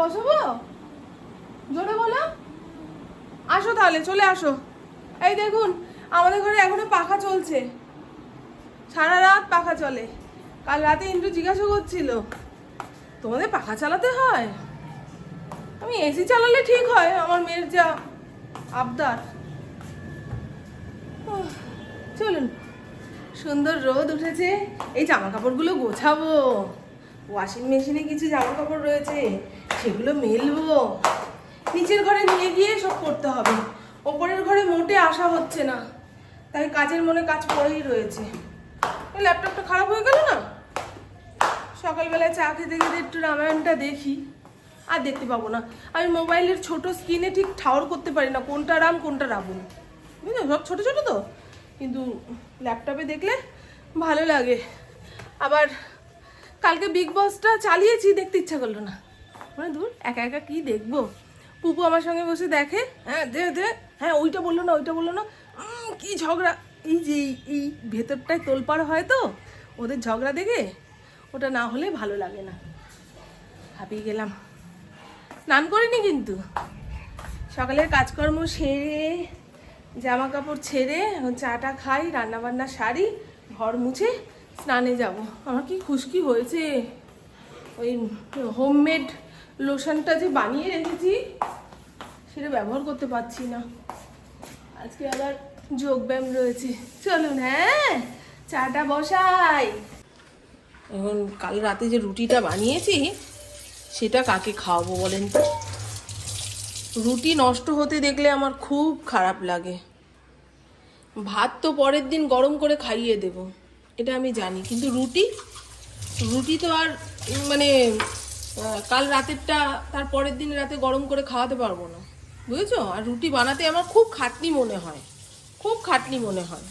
বসাবো? জোরে বলো। আসো তাহলে, চলে আসো। এই দেখুন, আমাদের ঘরে এখনও পাখা চলছে। সারা রাত পাখা চলে। কাল রাতে ইন্টু জিজ্ঞাসা করছিল, তোমাদের পাখা চালাতে হয়? আমি এসি চালালে ঠিক হয়, আমার মেয়ের যা আবদার। চলুন। সুন্দর রোদ উঠেছে, এই জামা কাপড়গুলো গোছাবো। ওয়াশিং মেশিনে কিছু জামা কাপড় রয়েছে। সেগুলো মেলবো। নিচের ঘরে নিয়ে গিয়ে সব করতে হবে। ওপরের ঘরে মোটে আসা হচ্ছে না। তাই কাজের মনে কাজ পড়েই রয়েছে। ল্যাপটপটা খারাপ হয়ে গেল না? সকালবেলায় চা খেতে খেতে একটু রামায়ণটা দেখি। আর দেখতে পাবো না। আমি মোবাইলের ছোট স্ক্রিনে ঠিক ঠাওর করতে পারি না, কোনটা রাম, কোনটা রাবণ। বুঝলো? সব ছোটো ছোটো তো। কিন্তু ল্যাপটপে দেখলে ভালো লাগে। আবার কালকে বিগ বসটা চালিয়েছি, দেখতে ইচ্ছা করল না। মানে দূর একা একা কি দেখব? পুপু আমার সঙ্গে বসে দেখে হ্যাঁ দে দে হ্যাঁ ওইটা বলল না, ওইটা বলল না। কি ঝগড়া? এই যে, এই- ভেতরটায় তোলপাড় হয় তো, ওদের ঝগড়া দেখে ওটা না হলে ভালো লাগে না। হাঁপিয়ে গেলাম। স্নান করিনি কিন্তু। সকালের কাজকর্ম সেরে জামা কাপড় ছেড়ে চাটা খাই রান্না বান্না সারি, ঘর মুছে স্নানে যাব। আমার কি খুশকি হয়েছে। ওই হোমমেড লোশনটা যে বানিয়ে রেখেছি, সেটা ব্যবহার করতে পারছি না। আজকে আবার যোগব্যায়াম রয়েছে। চলুন হ্যাঁ চাটা বসাই। এখন কাল রাতে যে রুটিটা বানিয়েছি, সেটা কাকে খাওয়াবো বলেন তো? রুটি নষ্ট হতে দেখলে আমার খুব খারাপ লাগে। ভাত তো পরের দিন গরম করে খাইয়ে দেব, এটা আমি জানি। কিন্তু রুটি রুটি তো আর মানে কাল রাতেরটা, তার পরের দিন রাতে গরম করে খাওয়াতে পারব না। বুঝেছ? আর রুটি বানাতে আমার খুব খাটনি মনে হয়। খুব খাটনি মনে হয়।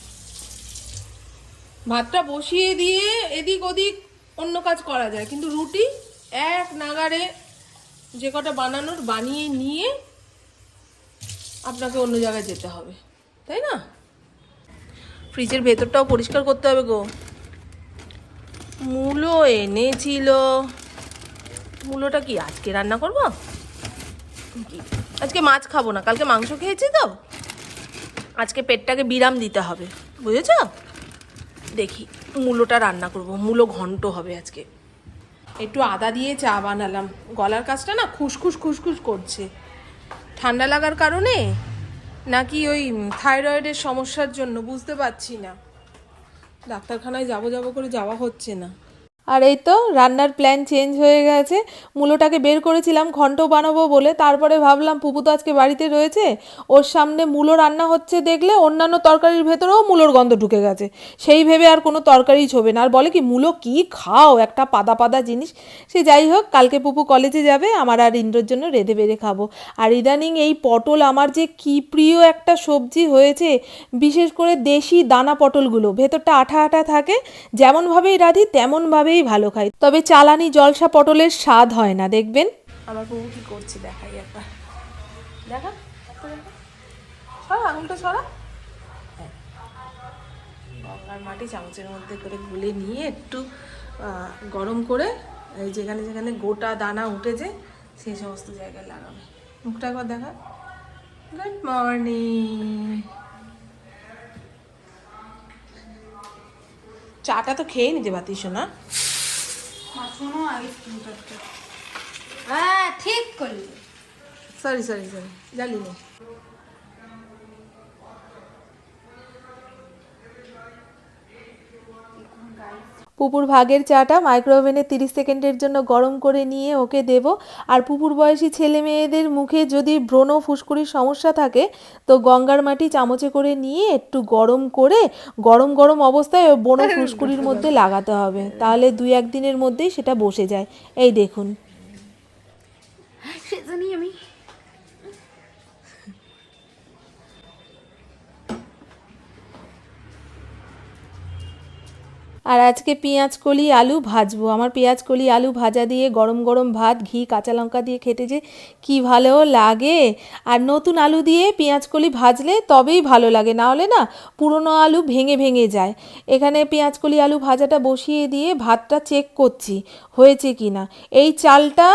ভাতটা বসিয়ে দিয়ে এদিক ওদিক অন্য কাজ করা যায়। কিন্তু রুটি এক নাগারে যে কটা বানানোর বানিয়ে নিয়ে আপনাকে অন্য জায়গায় যেতে হবে। তাই না? ফ্রিজের ভেতরটাও পরিষ্কার করতে হবে গো। মূলো এনেছিল। মূলোটা কি? আজকে রান্না করব? আজকে মাছ খাব না। কালকে মাংস খেয়েছি তো। আজকে পেটটাকে বিরাম দিতে হবে। বুঝেছ? দেখি মূলোটা রান্না করব। মূলো ঘন্ট হবে আজকে। একটু আদা দিয়ে চা বানালাম। গলার কাজটা না খুসখুস খুসখুস করছে। ঠান্ডা লাগার কারণে? নাকি ওই থাইরয়েডের সমস্যার জন্য? বুঝতে পারছি না। ডাক্তারখানায় যাব যাব করে যাওয়া হচ্ছে না। আর এই তো রান্নার প্ল্যান চেঞ্জ হয়ে গেছে। মূলোটাকে বের করেছিলাম, ঘন্ট বানাবো বলে। তারপরে ভাবলাম পুপু তো আজকে বাড়িতে রয়েছে। ওর সামনে মূলো রান্না হচ্ছে দেখলে অন্যান্য তরকারির ভেতরেও মূলোর গন্ধ ঢুকে গেছে। সেই ভেবে আর কোনো তরকারি ছোবে না। আর বলে কি, মূলো কি খাও? একটা পাতা পাতা জিনিস? সে যাই হোক, কালকে পুপু কলেজে যাবে। আমার আর ইন্দ্রর জন্য রেঁধে বেড়ে খাব। আর ইদানিং এই পটল আমার যে কি প্রিয় একটা সবজি হয়েছে, বিশেষ করে দেশি দানা পটলগুলো। ভেতরটা আঠা আঠা থাকে। যেমনভাবেই রাঁধি, তেমনভাবেই ভালো খাই। তবে চালানি জলসা পটলের স্বাদ হয় না, দেখবেন? আমার বউ কি করছে, দেখাই একবার। দেখা আঙুলটা সরা। হ্যাঁ। মাটি চামচের মধ্যে করে গুলে নিয়ে একটু গরম করে যেখানে যেখানে গোটা দানা উঠেছে সেই সমস্ত জায়গায় লাগাবে। মুখটা একবার দেখা। গুড মর্নিং চাটা তো খেয়ে নিতে পারতিস না হ্যাঁ ঠিক করলি। সরি সরি সরি জানি পুপুর ভাগের চাটা মাইক্রোওভেনে তিরিশ সেকেন্ডের জন্য গরম করে নিয়ে ওকে দেব। আর পুপুর বয়সী ছেলে মেয়েদের মুখে যদি ব্রণ ফুসকুড়ির সমস্যা থাকে তো গঙ্গার মাটি চামচে করে নিয়ে একটু গরম করে গরম গরম অবস্থায় ব্রণ ফুসকুড়ির মধ্যে লাগাতে হবে। তাহলে দুই একদিনের মধ্যেই সেটা বসে যায়। এই দেখুন। আমি আর আজকে পেঁয়াজ কলি, আলু ভাজবো। আমার পেঁয়াজ কলি, আলু ভাজা দিয়ে গরম গরম ভাত, ঘি, কাঁচা লঙ্কা দিয়ে খেতে যে কি ভালো লাগে। আর নতুন আলু দিয়ে পেঁয়াজ কলি ভাজলে তবেই ভালো লাগে, না হলে না পুরনো আলু ভেঙে ভেঙে যায়। এখানে পেঁয়াজ কলি, আলু ভাজাটা বসিয়ে দিয়ে ভাতটা চেক করছি, হয়েছে কি না। এই চালটা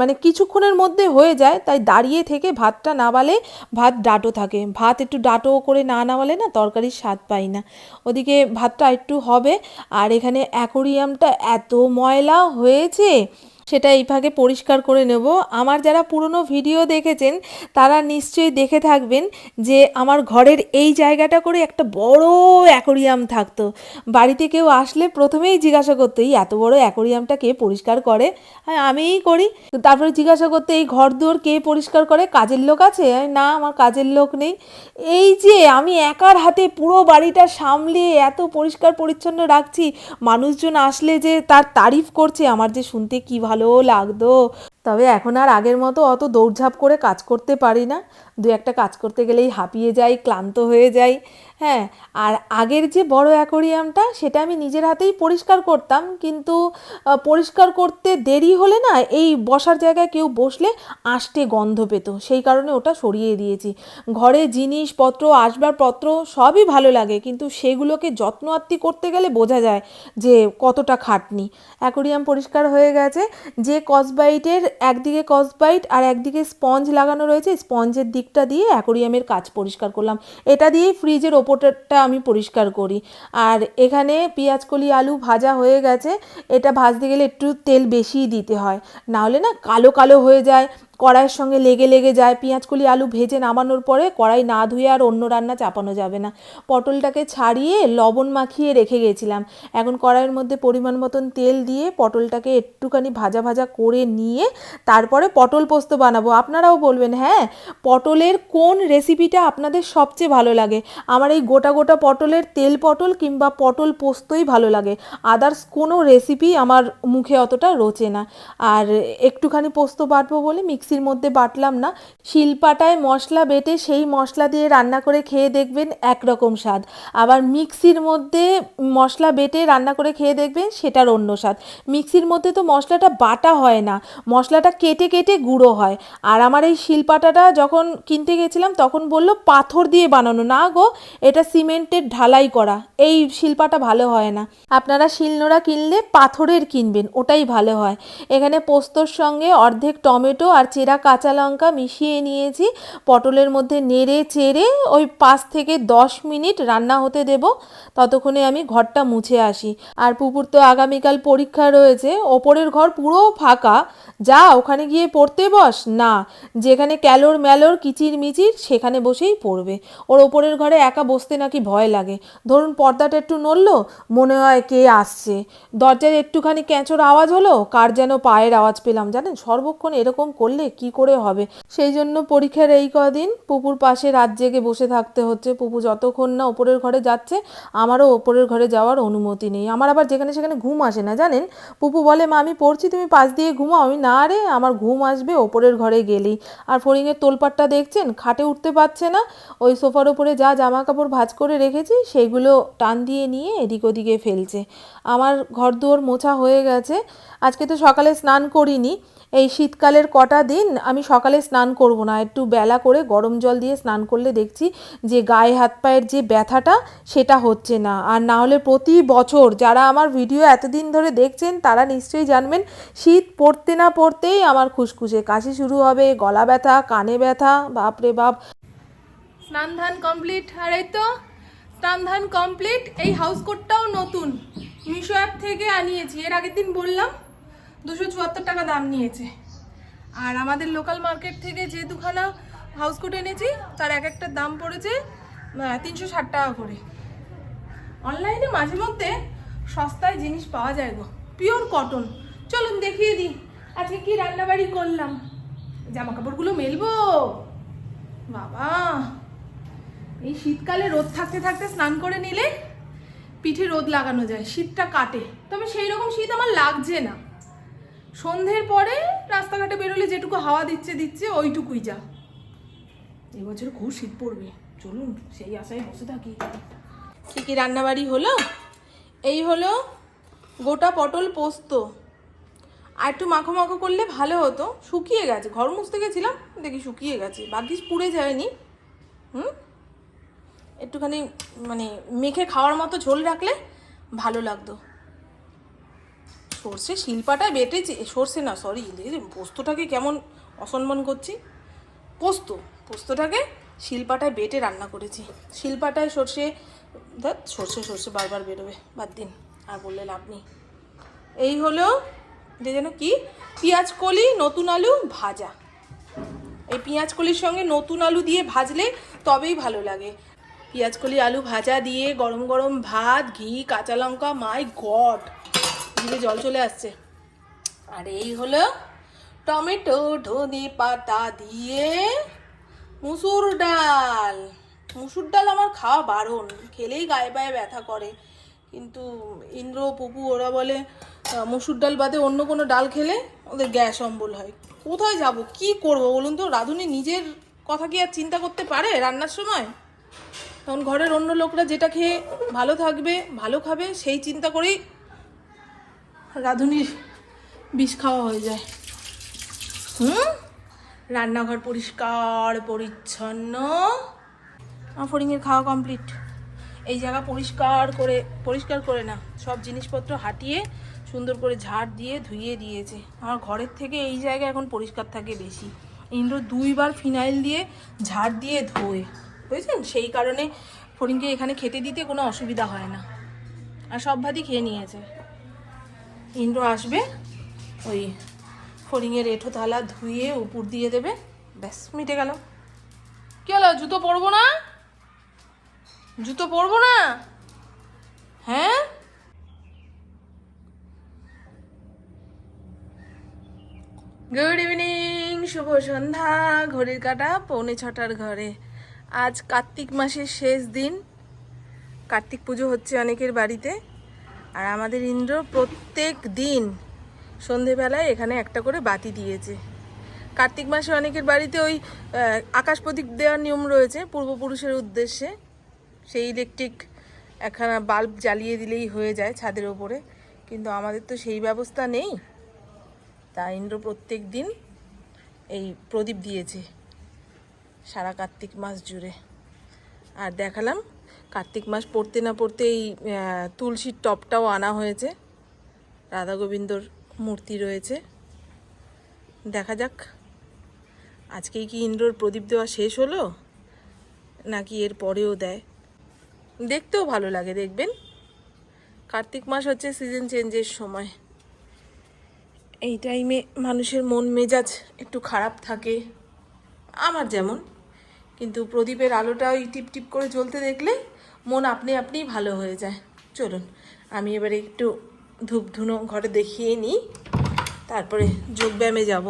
মানে কিছুক্ষণের মধ্যে হয়ে যায়, তাই দাঁড়িয়ে থেকে ভাতটা নাবালে ভাত ডাটো থাকে। ভাত একটু ডাটো করে না নামালে না তরকারির স্বাদ পাই না। ওদিকে ভাতটা একটু হবে আর এখানে অ্যাকোরিয়ামটা এত ময়লা হয়েছে সেটা এই ভাগে পরিষ্কার করে নেব। আমার যারা পুরনো ভিডিও দেখেছেন, তারা নিশ্চয়ই দেখে থাকবেন যে আমার ঘরের এই জায়গাটা করে একটা বড় অ্যাকোরিয়াম থাকতো। বাড়িতে কেউ আসলে প্রথমেই জিজ্ঞাসা করতো, এই এত বড় অ্যাকোরিয়ামটা কে পরিষ্কার করে? হ্যাঁ আমিই করি। তারপরে জিজ্ঞাসা করতে, এই ঘর দুয়ার কে পরিষ্কার করে? কাজের লোক আছে? না, আমার কাজের লোক নেই। এই যে, আমি একার হাতে পুরো বাড়িটা সামলে এত পরিষ্কার পরিচ্ছন্ন রাখছি, মানুষজন আসলে যে তার তারিফ করছে, আমার যে শুনতে কী ভালো লাগতো। তবে এখন আর আগের মতো অত দৌড়ঝাঁপ করে কাজ করতে পারি না। দু একটা কাজ করতে গেলেই হাঁপিয়ে যাই, ক্লান্ত হয়ে যাই। হ্যাঁ আর আগের যে বড় অ্যাকোরিয়ামটা সেটা আমি নিজের হাতেই পরিষ্কার করতাম, কিন্তু পরিষ্কার করতে দেরি হলে না এই বসার জায়গায় কেউ বসলে আষ্টে গন্ধ পেত, সেই কারণে ওটা সরিয়ে দিয়েছি। ঘরে জিনিসপত্র, আসবাবপত্র সবই ভালো লাগে, কিন্তু সেগুলোকে যত্ন আত্তি করতে গেলে বোঝা যায় যে কতটা খাটনি। অ্যাকোরিয়াম পরিষ্কার হয়ে গেছে, যে কসবাইটের একদিকে কসবাইট আর একদিকে স্পঞ্জ লাগানো রয়েছে, স্পঞ্জের দিকটা দিয়ে অ্যাকোরিয়ামের কাজ পরিষ্কার করলাম। এটা দিয়েই ফ্রিজের ওপরটা আমি পরিষ্কার করি। আর এখানে পেঁয়াজ, কলি, আলু ভাজা হয়ে গেছে। এটা ভাজতে গেলে একটু তেল বেশিই দিতে হয়। নাহলে না কালো কালো হয়ে যায়। কড়াইয়ের সঙ্গে লেগে লেগে যায় পেঁয়াজকলি আলু ভেজে নামানোর পরে কড়াই না ধুয়ে আর অন্য রান্না চাপানো যাবে না। পটলটাকে ছাড়িয়ে লবণ মাখিয়ে রেখে গেছিলাম। এখন কড়াইয়ের মধ্যে পরিমাণ মতন তেল দিয়ে পটলটাকে একটুখানি ভাজা ভাজা করে নিয়ে তারপরে পটল পোস্ত বানাবো। আপনারাও বলবেন হ্যাঁ পটলের কোন রেসিপিটা আপনাদের সবচেয়ে ভালো লাগে? আমার এই গোটা গোটা পটলের তেল পটল কিংবা পটল পোস্তই ভালো লাগে। আদার্স কোনো রেসিপি আমার মুখে অতটা রোচে না। আর একটুখানি পোস্ত বাটবো বলে মিক্সির মধ্যে বাটলাম না। শিলপাটায় মশলা বেটে সেই মশলা দিয়ে রান্না করে খেয়ে দেখবেন একরকম স্বাদ। আবার মিক্সির মধ্যে মশলা বেটে রান্না করে খেয়ে দেখবেন সেটার অন্য স্বাদ। মিক্সির মধ্যে তো মশলাটা বাটা হয় না, মশলাটা কেটে কেটে গুঁড়ো হয়। আর আমার এই শিলপাটাটা যখন কিনতে গেছিলাম তখন বলল পাথর দিয়ে বানানো। না গো, এটা সিমেন্টের ঢালাই করা, এই শিল্পাটা ভালো হয় না। আপনারা শিলনোড়া কিনলে পাথরের কিনবেন, ওটাই ভালো হয়। এখানে পোস্তর সঙ্গে অর্ধেক টমেটো আর চেরা কাঁচা লঙ্কা মিশিয়ে নিয়েছি। পটলের মধ্যে নেড়ে চেড়ে ওই পাঁচ থেকে দশ মিনিট রান্না হতে দেব। ততক্ষণে আমি ঘরটা মুছে আসি। আর পুকুর তো আগামীকাল পরীক্ষা রয়েছে। ওপরের ঘর পুরো ফাঁকা। যা ওখানে গিয়ে পড়তে বস? না। যেখানে ক্যালোর ম্যালোর কিচির মিচির, সেখানে বসেই পড়বে। ওর ওপরের ঘরে একা বসতে নাকি ভয় লাগে। ধরুন পর্দাটা একটু নড়লো, মনে হয় কে আসছে। দরজায় একটুখানি ক্যাঁচোর আওয়াজ হলো, কার যেন পায়ের আওয়াজ পেলাম, জানেন? সর্বক্ষণ এরকম করলে কি করে হবে? সেই জন্য পরীক্ষার এই কদিন পুপুর পাশে রাত জেগে বসে থাকতে হচ্ছে। পুপু যতক্ষণ না ওপরের ঘরে যাচ্ছে, আমারও ওপরের ঘরে যাওয়ার অনুমতি নেই। আমার আবার যেখানে সেখানে ঘুম আসে না, জানেন? পুপু বলে মা আমি পড়ছি, তুমি পাশ দিয়ে ঘুমাও। আমি, না রে, আমার ঘুম আসবে, ওপরের ঘরে গেলেই আর ফড়িংয়ের তোলপাটটা দেখছেন? খাটে উঠতে পারছে না। ওই সোফার ওপরে যা জামা কাপড় ভাঁজ করে রেখেছি, সেইগুলো টান দিয়ে নিয়ে এদিক ওদিকে ফেলছে। আমার ঘর দুয়ার মোছা হয়ে গেছে। আজকে তো সকালে স্নান করিনি। এই শীতকালের কটা দিন আমি সকালে স্নান করব না। একটু বেলা করে গরম জল দিয়ে স্নান করলে দেখছি যে গায়ে হাত পায়ের যে ব্যথাটা, সেটা হচ্ছে না। আর না হলে প্রতি বছর যারা আমার ভিডিও এতদিন ধরে দেখছেন, তারা নিশ্চয়ই জানবেন, শীত পড়তে না পড়তেই আমার খুশখুশে কাশি শুরু হবে, গলা ব্যথা, কানে ব্যথা, বাপরে বাপ। স্নান ধান কমপ্লিট, আর এই তো, স্নান ধান কমপ্লিট, এই হাউস কোটটাও নতুন। মিশো অ্যাপ থেকে আনিয়েছি, এর আগের দিন বললাম। দুশো চুয়াত্তর টাকা দাম নিয়েছে। আর আমাদের লোকাল মার্কেট থেকে যে দুখানা হাউস কোট এনেছি, তার এক একটার দাম পড়েছে তিনশো ষাট টাকা করে। অনলাইনে মাঝে মধ্যে সস্তায় জিনিস পাওয়া যায় গো। পিওর কটন চলুন দেখিয়ে দিই। আজকে কি রান্নাবাড়ি করলাম? জামা কাপড়গুলো মেলবো? বাবা! এই শীতকালে রোদ থাকতে থাকতে স্নান করে নিলে পিঠে রোদ লাগানো যায়, শীতটা কাটে। তবে সেই রকম শীত আমার লাগছে না। সন্ধ্যের পরে রাস্তাঘাটে বেরোলে যেটুকু হাওয়া দিচ্ছে দিচ্ছে, ওইটুকুই যা। এবছর খুব শীত পড়বে। চলুন, সেই আশায় বসে থাকি। কি কি রান্নাবাড়ি হলো? এই হলো গোটা পটল পোস্ত। আর একটু মাখো মাখো করলে ভালো হতো। শুকিয়ে গেছে। ঘর মুছতে গেছিলাম, দেখি শুকিয়ে গেছে। ভাগ্যিস পুড়ে যায়নি। হুম? একটুখানি মানে মেখে খাওয়ার মতো ঝোল রাখলে ভালো লাগতো। সর্ষে শিল্পাটায় বেটেছি সর্ষে না সরি পোস্তটাকে কেমন অসম্মান করছি? পোস্ত, পোস্তটাকে শিল্পাটায় বেটে রান্না করেছি। শিল্পাটায় সর্ষে, ধর, সর্ষে সর্ষে বারবার বেরোবে, বাদ দিন, আর বললে লাভ নেই। এই হলো, যে যেন কি? পেঁয়াজ কলি, নতুন আলু ভাজা। এই পেঁয়াজ কলির সঙ্গে নতুন আলু দিয়ে ভাজলে তবেই ভালো লাগে। পেঁয়াজ কলি, আলু ভাজা দিয়ে গরম গরম ভাত, ঘি, কাঁচা লঙ্কা, মাই গড! জিভে জল চলে আসছে। আর এই হলো টমেটো ধনে পাতা দিয়ে মুসুর ডাল। মুসুর ডাল আমার খাওয়া বারণ, খেলেই গায়ে পায়ে ব্যথা করে। কিন্তু ইন্দ্র পপু ওরা বলে মুসুর ডাল বাদে অন্য কোনো ডাল খেলে ওদের গ্যাস অম্বল হয়। কোথায় যাব? কি করব বলুন তো? রাধুনি নিজের কথা কি আর চিন্তা করতে পারে রান্নার সময়? তখন ঘরের অন্য লোকরা যেটা খেয়ে ভালো থাকবে, ভালো খাবে, সেই চিন্তা করেই রাঁধুনির বিষ খাওয়া হয়ে যায়। হুম? রান্নাঘর পরিষ্কার, পরিচ্ছন্ন। আমার ফড়িংয়ের খাওয়া কমপ্লিট এই জায়গা পরিষ্কার করে পরিষ্কার করে না। সব জিনিসপত্র হাঁটিয়ে, সুন্দর করে ঝাড় দিয়ে ধুইয়ে দিয়েছে। আমার ঘরের থেকে এই জায়গা এখন পরিষ্কার থাকে বেশি। ইন্দ্র দুইবার ফিনাইল দিয়ে ঝাড় দিয়ে ধোয়। বুঝেছেন? সেই কারণে ফড়িংকে এখানে খেতে দিতে কোনো অসুবিধা হয় না। আর সব ভাতই খেয়ে নিয়েছে। ইন্দ্র আসবে, ওই ফড়িংয়ের এঁঠো থালা ধুয়ে উপর দিয়ে দেবে, ব্যাস, মিটে গেল। কি হলো, জুতো পরবো না? জুতো পরবো না? হ্যাঁ? গুড ইভিনিং শুভ সন্ধ্যা, ঘড়ির কাটা, পৌনে ছটার ঘরে। আজ কার্তিক মাসের শেষ দিন। কার্তিক পুজো হচ্ছে অনেকের বাড়িতে। আর আমাদের ইন্দ্র প্রত্যেক দিন সন্ধেবেলায় এখানে একটা করে বাতি দিয়েছে। কার্তিক মাসে অনেকের বাড়িতে ওই আকাশ প্রদীপ দেওয়ার নিয়ম রয়েছে পূর্বপুরুষের উদ্দেশ্যে। সেই ইলেকট্রিক একখানা বাল্ব জ্বালিয়ে দিলেই হয়ে যায় ছাদের ওপরে। কিন্তু আমাদের তো সেই ব্যবস্থা নেই। তা ইন্দ্র প্রত্যেক দিন এই প্রদীপ দিয়েছে সারা কার্তিক মাস জুড়ে। আর দেখালাম কার্তিক মাস পড়তে না পড়তে এই তুলসীর টপটাও আনা হয়েছে। রাধা গোবিন্দর মূর্তি রয়েছে। দেখা যাক, আজকেই কি ইন্দ্রর প্রদীপ দেওয়া শেষ হলো, নাকি এর পরেও দেয়? দেখতেও ভালো লাগে, দেখবেন? কার্তিক মাস হচ্ছে সিজন চেঞ্জের সময়। এই টাইমে মানুষের মন মেজাজ একটু খারাপ থাকে, আমার যেমন। কিন্তু প্রদীপের আলোটা ওই টিপ টিপ করে জ্বলতে দেখলে মন আপনি আপনিই ভালো হয়ে যায়। চলুন, আমি এবারে একটু ধূপ ধুনো ঘরে দেখিয়ে নিই। তারপরে যোগব্যায়ামে যাব।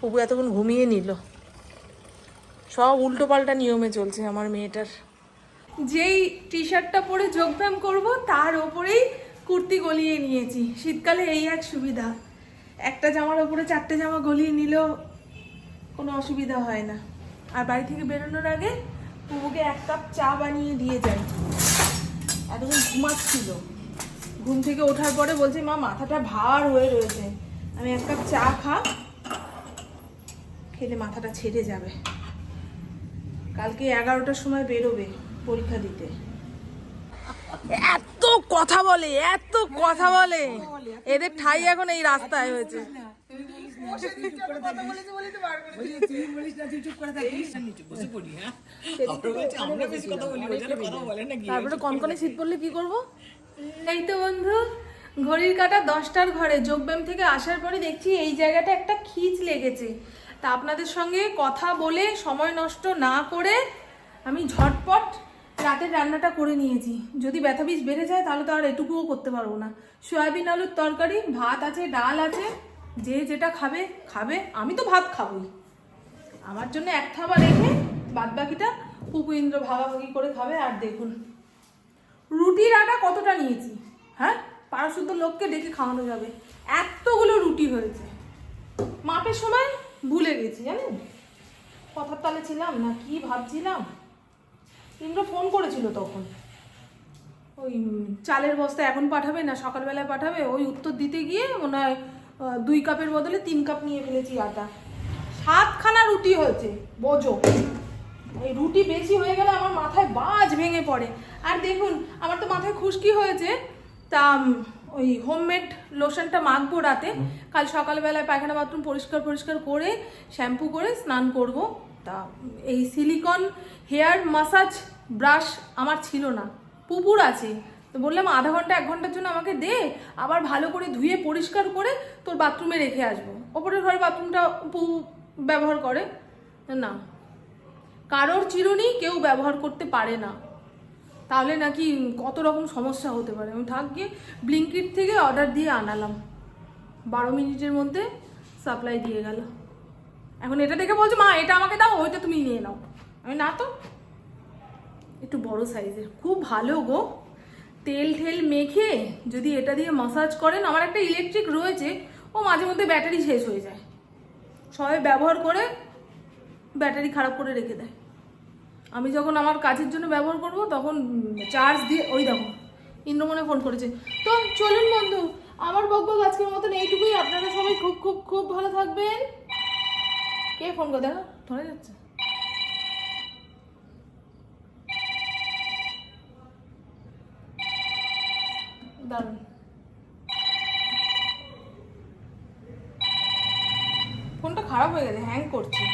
পুকু এতক্ষণ ঘুমিয়ে নিল। সব উল্টো পাল্টা নিয়মে চলছে আমার মেয়েটার। যেই টি শার্টটা পরে যোগব্যায়াম করব, তার ওপরেই কুর্তি গলিয়ে নিয়েছি। শীতকালে এই এক সুবিধা। একটা জামার ওপরে চারটে জামা গলিয়ে নিলেও কোনো অসুবিধা হয় না। আর বাড়ি থেকে বেরোনোর আগে পুবুকে এক কাপ চা বানিয়ে দিয়ে যাই। এতক্ষণ ঘুমাচ্ছিল। ঘুম থেকে ওঠার পরে বলছে মা মাথাটা ভার হয়ে রয়েছে। আমি এক কাপ চা খা। খেলে মাথাটা ছেড়ে যাবে। কালকে এগারোটার সময় বেরোবে পরীক্ষা দিতে। এত কথা বলে এত কথা বলে। এদের ঠাই এখন এই রাস্তায় হয়েছে। তারপরে কনকনে শীত পড়লে কি করব? এই তো বন্ধু ঘড়ির কাটা দশটার ঘরে যোগব্যায়াম থেকে আসার পরে দেখছি এই জায়গাটা একটা খিচ লেগেছে। তা আপনাদের সঙ্গে কথা বলে সময় নষ্ট না করে আমি ঝটপট রাতের রান্নাটা করে নিয়েছি। যদি ব্যথা বিষ বেড়ে যায় তাহলে তো আর এটুকুও করতে পারব না। সয়াবিন আলুর তরকারি ভাত আছে ডাল আছে। যে যেটা খাবে খাবে। আমি তো ভাত খাবই। আমার জন্য এক থাবা রেখে বাদ বাকিটা পুপু ইন্দ্র ভাগাভাগি করে খাবে। আর দেখুন, রুটির আটা কতটা নিয়েছি হ্যাঁ? পাড়াশুদ্ধ লোককে ডেকে খাওয়ানো যাবে। এতগুলো রুটি হয়েছে। মাপের সময় ভুলে গেছি, জানেন? কথার তালে ছিলাম না, কি ভাবছিলাম? ইন্দ্র ফোন করেছিল তখন। ওই চালের বস্তা এখন পাঠাবে না, সকালবেলায় পাঠাবে। ওই উত্তর দিতে গিয়ে মনে হয় দুই কাপের বদলে তিন কাপ নিয়ে ফেলেছি আটা। সাতখানা রুটি হয়েছে বোঝো। এই রুটি বেশি হয়ে গেলে আমার মাথায় বাজ ভেঙে পড়ে। আর দেখুন আমার তো মাথায় খুশকি হয়েছে। তা ওই হোমমেড লোশনটা মাখবো রাতে। কাল সকালবেলায় পায়খানা বাথরুম পরিষ্কার পরিষ্কার করে শ্যাম্পু করে স্নান করব। তা এই সিলিকন হেয়ার মাসাজ ব্রাশ আমার ছিল না। পুকুর আছে। তো বললাম আধা ঘণ্টা, এক ঘণ্টার জন্য আমাকে দে, আবার ভালো করে ধুয়ে, পরিষ্কার করে তোর বাথরুমে রেখে আসব। ওপরের ঘরে বাথরুমটা পু ব্যবহার করে। না, কারোর চিরুনি কেউ ব্যবহার করতে পারে না। তাহলে নাকি কত রকম সমস্যা হতে পারে। আমি গিয়ে ব্লিঙ্কিট থেকে অর্ডার দিয়ে আনালাম। বারো মিনিটের মধ্যে সাপ্লাই দিয়ে গেল। এখন এটা দেখে বলছো, মা, এটা আমাকে দাও, ওইটা তুমি নিয়ে নাও। আমি, না তো, একটু বড় সাইজের। খুব ভালো গো। তেল ঠেল মেখে যদি এটা দিয়ে মাসাজ করেন, আমার একটা ইলেকট্রিক রয়েছে, ও মাঝে মধ্যে ব্যাটারি শেষ হয়ে যায়। সবাই ব্যবহার করে ব্যাটারি খারাপ করে রেখে দেয়। আমি যখন আমার কাজের জন্য ব্যবহার করব, তখন চার্জ দিয়ে, ওই দেখো, ইন্দ্রমনে ফোন করেছে, তো চলুন বন্ধু, আমার বকবক আজকের মতন এইটুকুই। আপনারা সবাই খুব খুব খুব ভালো থাকবেন। কে ফোন করে দেখো ধরে যাচ্ছে। দারুণ। ফোনটা খারাপ হয়ে গেছে হ্যাং করছে।